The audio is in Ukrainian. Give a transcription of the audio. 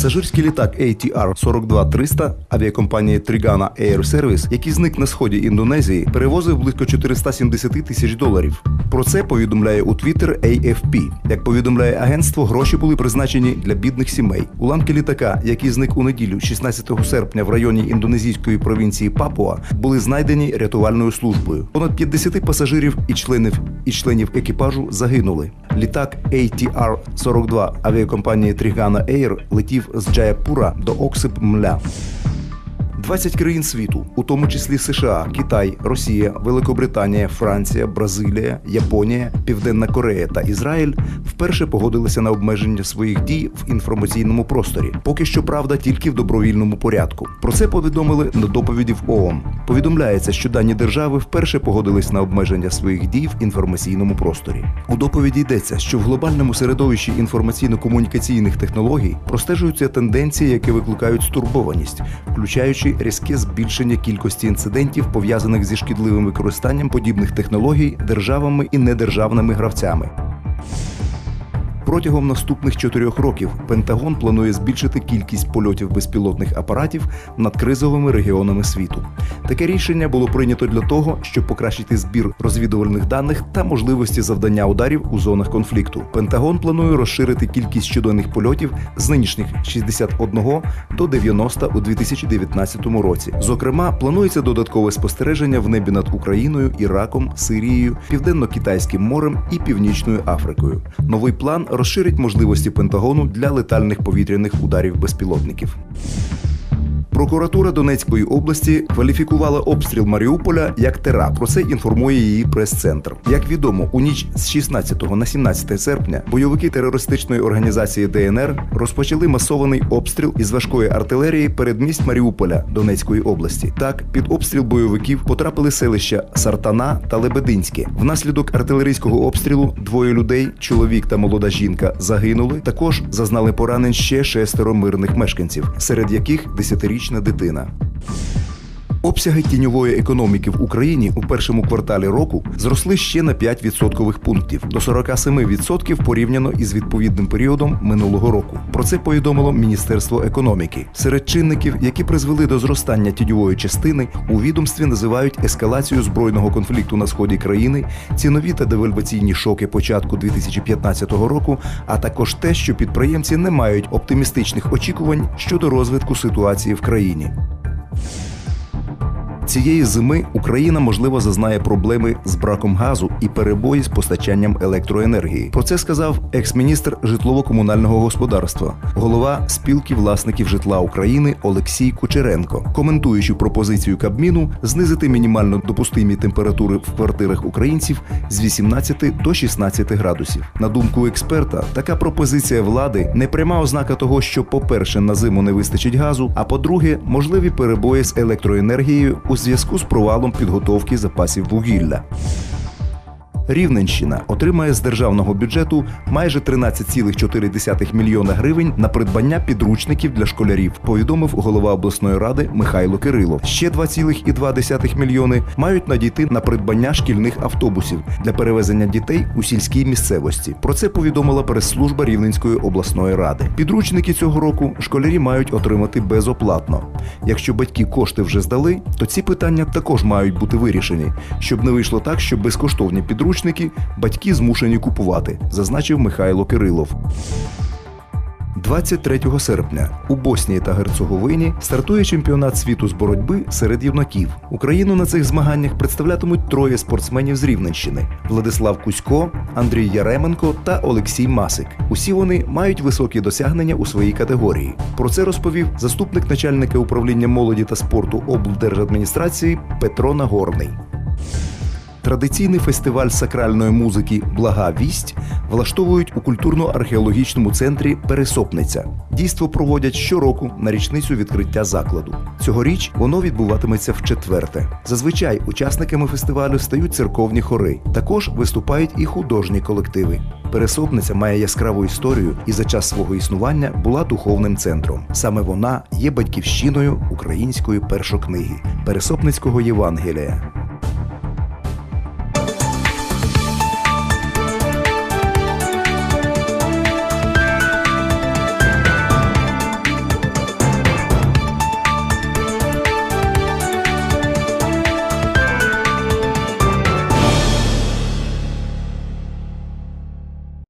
Пасажирський літак ATR-42-300 авіакомпанії Trigana Air Service, який зник на сході Індонезії, перевозив близько 470 тисяч доларів. Про це повідомляє у Twitter AFP. Як повідомляє агентство, гроші були призначені для бідних сімей. Уламки літака, який зник у неділю, 16 серпня, в районі індонезійської провінції Папуа, були знайдені рятувальною службою. Понад 50 пасажирів і членів і членів екіпажу загинули. Літак ATR-42 авіакомпанії Trigana Air летів з Джаяпура до Оксип Мля. 20 країн світу, у тому числі США, Китай, Росія, Великобританія, Франція, Бразилія, Японія, Південна Корея та Ізраїль вперше погодилися на обмеження своїх дій в інформаційному просторі. Поки що правда тільки в добровільному порядку. Про це повідомили на доповіді в ООН. Повідомляється, що дані держави вперше погодились на обмеження своїх дій в інформаційному просторі. У доповіді йдеться, що в глобальному середовищі інформаційно-комунікаційних технологій простежуються тенденції, які викликають стурбованість, включаючи різке збільшення кількості інцидентів, пов'язаних зі шкідливим використанням подібних технологій державами і недержавними гравцями. Протягом наступних чотирьох років Пентагон планує збільшити кількість польотів безпілотних апаратів над кризовими регіонами світу. Таке рішення було прийнято для того, щоб покращити збір розвідувальних даних та можливості завдання ударів у зонах конфлікту. Пентагон планує розширити кількість щоденних польотів з нинішніх 61 до 90 у 2019 році. Зокрема, планується додаткове спостереження в небі над Україною, Іраком, Сирією, Південно-Китайським морем і Північною Африкою. Новий план розширить можливості Пентагону для летальних повітряних ударів безпілотників. Прокуратура Донецької області кваліфікувала обстріл Маріуполя як теракт. Про це інформує її прес-центр. Як відомо, у ніч з 16 на 17 серпня бойовики терористичної організації ДНР розпочали масований обстріл із важкої артилерії передмість Маріуполя Донецької області. Так, під обстріл бойовиків потрапили селища Сартана та Лебединське. Внаслідок артилерійського обстрілу двоє людей, чоловік та молода жінка, загинули. Також зазнали поранень ще шестеро мирних мешканців, серед яких десятирічна дитина. Обсяги тіньової економіки в Україні у першому кварталі року зросли ще на 5 відсоткових пунктів до 47% порівняно із відповідним періодом минулого року. Про це повідомило Міністерство економіки. Серед чинників, які призвели до зростання тіньової частини, у відомстві називають ескалацію збройного конфлікту на сході країни, цінові та девальваційні шоки початку 2015 року, а також те, що підприємці не мають оптимістичних очікувань щодо розвитку ситуації в країні. Цієї зими Україна можливо зазнає проблеми з браком газу і перебої з постачанням електроенергії. Про це сказав екс-міністр житлово-комунального господарства, голова спілки власників житла України Олексій Кучеренко, коментуючи пропозицію Кабміну знизити мінімально допустимі температури в квартирах українців з 18 до 16 градусів. На думку експерта, така пропозиція влади не пряма ознака того, що, по-перше, на зиму не вистачить газу, а по-друге, можливі перебої з електроенергією у зв'язку з провалом підготовки запасів вугілля. Рівненщина отримає з державного бюджету майже 13,4 мільйона гривень на придбання підручників для школярів, повідомив голова обласної ради Михайло Кирилов. Ще 2,2 мільйони мають надійти на придбання шкільних автобусів для перевезення дітей у сільській місцевості. Про це повідомила прес-служба Рівненської обласної ради. Підручники цього року школярі мають отримати безоплатно. Якщо батьки кошти вже здали, то ці питання також мають бути вирішені, щоб не вийшло так, що безкоштовні підручники батьки змушені купувати, зазначив Михайло Кирилов. 23 серпня у Боснії та Герцеговині стартує чемпіонат світу з боротьби серед юнаків. Україну на цих змаганнях представлятимуть троє спортсменів з Рівненщини: Владислав Кузько, Андрій Яременко та Олексій Масик. Усі вони мають високі досягнення у своїй категорії. Про це розповів заступник начальника управління молоді та спорту облдержадміністрації Петро Нагорний. Традиційний фестиваль сакральної музики Блага вість влаштовують у культурно-археологічному центрі Пересопниця. Дійство проводять щороку на річницю відкриття закладу. Цьогоріч воно відбуватиметься в четверте. Зазвичай учасниками фестивалю стають церковні хори. Також виступають і художні колективи. Пересопниця має яскраву історію і за час свого існування була духовним центром. Саме вона є батьківщиною української першокниги Пересопницького Євангелія.